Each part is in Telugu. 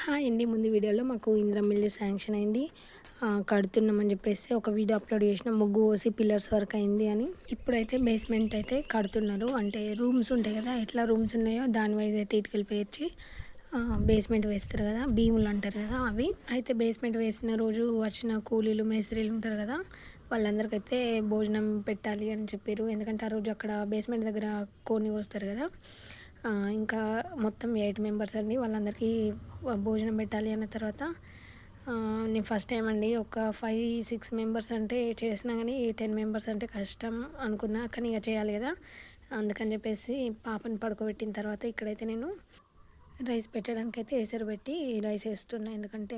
హాయ్ అండి. ముందు వీడియోలో మాకు ఇంద్రమిల్లు శాంక్షన్ అయింది. కడుతున్నామని చెప్పేసి ఒక వీడియో అప్లోడ్ చేసిన ముగ్గు పోసి పిల్లర్స్ వర్క్ అయింది అని. ఇప్పుడైతే బేస్మెంట్ అయితే కడుతున్నారు. అంటే రూమ్స్ ఉంటాయి కదా ఎట్లా రూమ్స్ ఉన్నాయో దాని వైజ్ అయితే ఇటుకలు పేర్చి బేస్మెంట్ వేస్తారు కదా భీములు అంటారు కదా అవి. అయితే బేస్మెంట్ వేసిన రోజు వచ్చిన కూలీలు మేస్త్రీలు ఉంటారు కదా వాళ్ళందరికైతే భోజనం పెట్టాలి అని చెప్పారు. ఎందుకంటే ఆ రోజు అక్కడ బేస్మెంట్ దగ్గర కోని వస్తారు కదా ఇంకా మొత్తం ఎయిట్ మెంబర్స్ అండి. వాళ్ళందరికీ భోజనం పెట్టాలి అన్న తర్వాత నేను ఫస్ట్ టైం అండి. ఒక ఫైవ్ సిక్స్ మెంబర్స్ అంటే చేసినా కానీ టెన్ మెంబర్స్ అంటే కష్టం అనుకున్నా కానీ ఇక చేయాలి కదా. అందుకని చెప్పేసి పాపని పడుకోబెట్టిన తర్వాత ఇక్కడైతే నేను రైస్ పెట్టడానికి అయితే ఎసరు పెట్టి రైస్ వేస్తున్నా. ఎందుకంటే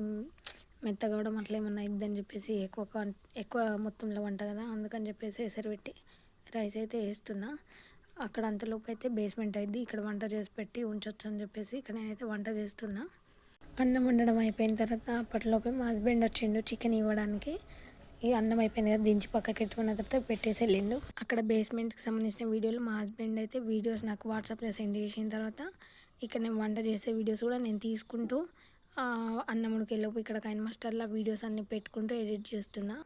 మెత్తగవడం అట్లా ఏమన్నా ఇద్దని చెప్పేసి ఎక్కువ ఎక్కువ మొత్తంలో వంట కదా. అందుకని చెప్పేసి ఎసరు పెట్టి రైస్ అయితే వేస్తున్నా. అక్కడ అంతలోపు అయితే బేస్మెంట్ అయింది ఇక్కడ వంట చేసి పెట్టి ఉంచొచ్చు అని చెప్పేసి ఇక్కడ నేనైతే వంట చేస్తున్నా. అన్నం వండడం అయిపోయిన తర్వాత అప్పటిలోపే మా హస్బెండ్ వచ్చిండు చికెన్ ఇవ్వడానికి. ఈ అన్నం అయిపోయింది కదా దించి పక్కకి ఎట్టుకున్న తర్వాత పెట్టేసి వెళ్ళిండు. అక్కడ బేస్మెంట్కి సంబంధించిన వీడియోలు మా హస్బెండ్ అయితే వీడియోస్ నాకు వాట్సాప్లో సెండ్ చేసిన తర్వాత ఇక్కడ నేను వంట చేసే వీడియోస్ కూడా నేను తీసుకుంటూ అన్నముడికి అన్నం ఇక్కడ కైన్ మాస్టర్లో వీడియోస్ అన్నీ పెట్టుకుంటూ ఎడిట్ చేస్తున్నా.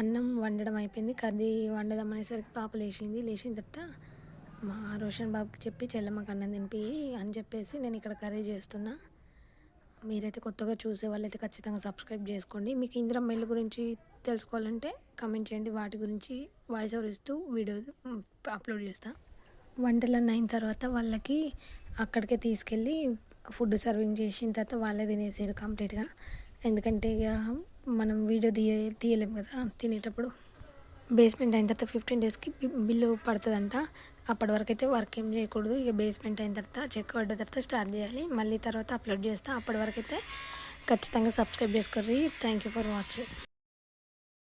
అన్నం వండడం అయిపోయింది. కర్రీ వండదాం అనేసరికి పాప లేచింది. లేచిన తర్వాత మా రోషన్ బాబుకి చెప్పి చెల్లమ్మకి అన్నం తినిపి అని చెప్పేసి నేను ఇక్కడ కర్రీ చేస్తున్నా. మీరైతే కొత్తగా చూసే వాళ్ళైతే ఖచ్చితంగా సబ్స్క్రైబ్ చేసుకోండి. మీకు ఇందిరా మెల్లు గురించి తెలుసుకోవాలంటే కమెంట్ చేయండి. వాటి గురించి వాయిస్ ఓవర్ ఇస్తూ వీడియో అప్లోడ్ చేస్తా. వంటలన్నీ అయిన తర్వాత వాళ్ళకి అక్కడికే తీసుకెళ్ళి ఫుడ్ సర్వింగ్ చేసిన తర్వాత వాళ్ళే తినేసారు కంప్లీట్గా ఎందుకంటే ఇక మనం వీడియో తీయ తీయలేము కదా తినేటప్పుడు. బేస్మెంట్ అయిన తర్వాత ఫిఫ్టీన్ డేస్కి బిల్లు పడుతుందంట. అప్పటి వరకు అయితే వర్క్ ఏం చేయకూడదు. ఇక బేస్మెంట్ అయిన తర్వాత చెక్ పడ్డ తర్వాత స్టార్ట్ చేయాలి. మళ్ళీ తర్వాత అప్లోడ్ చేస్తా. అప్పటి వరకు అయితే ఖచ్చితంగా subscribe చేసుకోర్రి. Thank you for watching